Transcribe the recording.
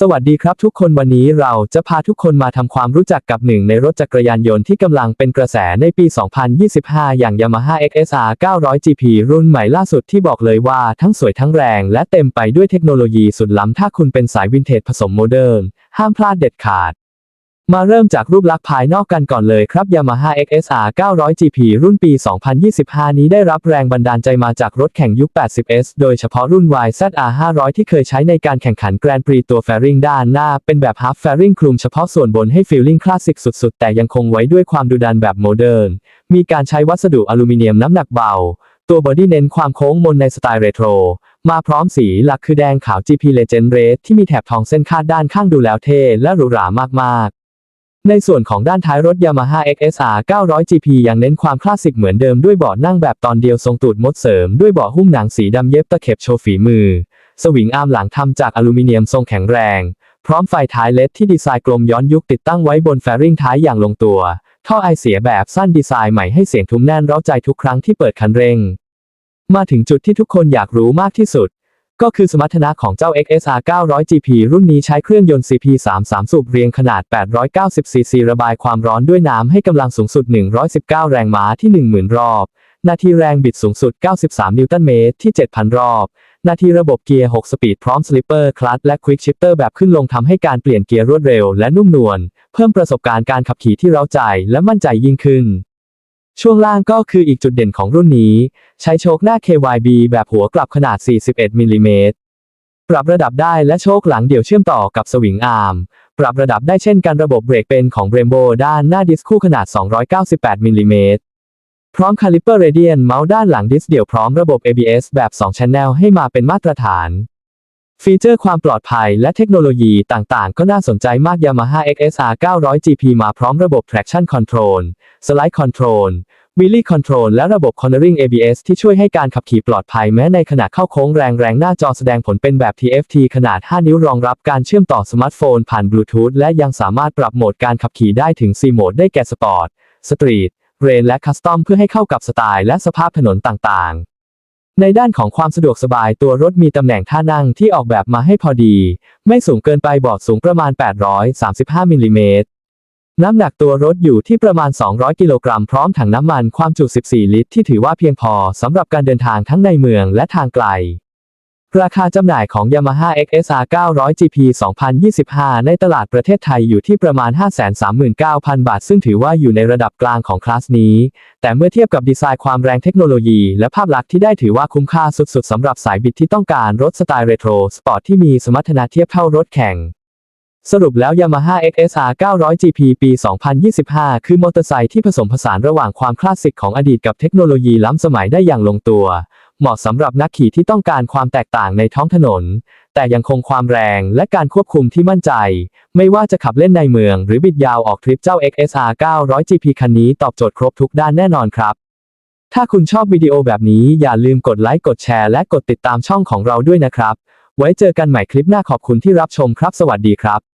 สวัสดีครับทุกคนวันนี้เราจะพาทุกคนมาทำความรู้จักกับหนึ่งในรถจักรยานยนต์ที่กำลังเป็นกระแสในปี 2025 อย่าง Yamaha XSR 900 GP รุ่นใหม่ล่าสุดที่บอกเลยว่าทั้งสวยทั้งแรง และเต็มไปด้วยเทคโนโลยีสุดล้ำถ้าคุณเป็นสายวินเทจผสมโมเดิร์นห้ามพลาดเด็ดขาด มาเริ่มจากรูปลักษณ์ภายนอกกันก่อนเลยครับ Yamaha XSR 900 GP รุ่นปี 2025 นี้ได้รับแรงบันดาลใจมาจากรถแข่งยุค 80S โดยเฉพาะรุ่น YZR 500 ที่เคยใช้ในการแข่งขันแกรนด์ปรีตัวแฟริงด้านหน้า เป็นแบบ Half Fairing คลุมเฉพาะส่วนบนให้ฟีลลิ่งคลาสสิกสุดๆ แต่ยังคงไว้ด้วยความดุดันแบบโมเดิร์น มีการใช้วัสดุอลูมิเนียมน้ำหนักเบา ตัวบอดี้เน้นความโค้งมนในสไตล์เรโทรมาพร้อมสีหลักคือแดงขาว GP Legend Red ที่มีแถบทองเส้นคาดด้านข้างดูแล้วเท่และหรูหรามากๆ ในส่วนของด้านท้ายรถ Yamaha XSR 900 GP ยังเน้นความคลาสสิกเหมือนเดิมด้วยเบาะนั่งแบบตอนเดียวทรงตูดมดเสริมด้วยเบาะหุ้มหนังสีดำเย็บตะเข็บโชว์ฝีมือ สวิงอาร์มหลังทำจากอลูมิเนียมทรงแข็งแรง พร้อมไฟท้ายเลดที่ดีไซน์กลมย้อนยุคติดตั้งไว้บนแฟริงท้ายอย่างลงตัว ท่อไอเสียแบบสั้นดีไซน์ใหม่ให้เสียงทุ้มแน่นเร้าใจทุกครั้งที่เปิดคันเร่ง มาถึงจุดที่ทุกคนอยากรู้มากที่สุด ก็คือสมรรถนะของเจ้า XSR 900 GP รุ่นนี้ใช้เครื่องยนต์ CP33 สูบเรียงขนาด 890 cc ระบายความร้อนด้วยน้ำให้กำลังสูงสุด 119 แรงม้าที่ 10,000 รอบ นาทีแรงบิดสูงสุด 93 นิวตันเมตรที่ 7,000 รอบ นาทีระบบเกียร์ 6 สปีดพร้อมสลิปเปอร์คลัตและควิกชิปเตอร์แบบขึ้นลงทำให้การเปลี่ยนเกียร์รวดเร็วและนุ่มนวล เพิ่มประสบการณ์การขับขี่ที่เร้าใจและมั่นใจยิ่งขึ้น ช่วงล่างก็คืออีกจุดเด่นของรุ่นนี้ ใช้โชคหน้า KYB แบบหัวกลับขนาด 41มิลลิเมตรปรับระดับได้และโชคหลังเดี่ยวเชื่อมต่อกับสวิงอาร์ม ปรับระดับได้เช่นกันระบบเบรกเป็นของ Brembo ด้านหน้าดิสคู่ขนาด 298มิลลิเมตรพร้อมคาลิปเปอร์เรเดียนเมาส์ด้านหลังดิสเดี่ยวพร้อมระบบ ABS แบบ 2 Channel ให้มาเป็นมาตรฐาน ฟีเจอร์ความปลอดภัยและเทคโนโลยีต่างๆ ก็น่าสนใจมาก Yamaha XSR 900 GP มาพร้อมระบบ traction control slide control wheelie control และระบบ cornering ABS ที่ช่วยให้การขับขี่ปลอดภัยแม้ในขณะเข้าโค้งแรงแรงหน้าจอแสดงผลเป็นแบบ TFT ขนาด 5 นิ้วรองรับการเชื่อมต่อสมาร์ทโฟนผ่านบลูทูธและยังสามารถปรับโหมดการขับขี่ได้ถึง 4 โหมดได้แก่สปอร์ต สตรีท เรนและคัสตอมเพื่อให้เข้ากับสไตล์และสภาพถนนต่างๆ ในด้านของความสะดวกสบายตัวรถมีตำแหน่งท่านั่งที่ออกแบบมาให้พอดี ไม่สูงเกินไปบอดสูงประมาณ 835มิลลิเมตรน้ำหนักตัวรถอยู่ที่ประมาณ 200 กิโลกรัมพร้อมถังน้ำมันความจุ 14 ลิตร ที่ถือว่าเพียงพอสำหรับการเดินทางทั้งในเมืองและทางไกล ราคาจำหน่ายของ Yamaha XSR 900 GP 2025 ในตลาดประเทศไทยอยู่ที่ประมาณ 539,000 บาท ซึ่งถือว่าอยู่ในระดับกลางของคลาสนี้ แต่เมื่อเทียบกับดีไซน์ความแรงเทคโนโลยีและภาพลักษณ์ที่ได้ถือว่าคุ้มค่าสุดๆสำหรับสายบิดที่ต้องการรถสไตล์เรโทรสปอร์ตที่มีสมรรถนะเทียบเท่ารถแข่งสรุปแล้ว Yamaha XSR 900 GP ปี 2025 คือมอเตอร์ไซค์ที่ผสมผสานระหว่างความคลาสสิกของอดีตกับเทคโนโลยีล้ำสมัยได้อย่างลงตัว เหมาะสำหรับนักขี่ที่ต้องการความแตกต่างในท้องถนน แต่ยังคงความแรงและการควบคุมที่มั่นใจ ไม่ว่าจะขับเล่นในเมือง หรือบิดยาวออกทริปเจ้า XSR 900 GP คันนี้ตอบโจทย์ครบทุกด้านแน่นอนครับ ถ้าคุณชอบวิดีโอแบบนี้อย่าลืมกดไลค์กดแชร์และกดติดตามช่องของเราด้วยนะครับ ไว้เจอกันใหม่คลิปหน้าขอบคุณที่รับชมครับ สวัสดีครับ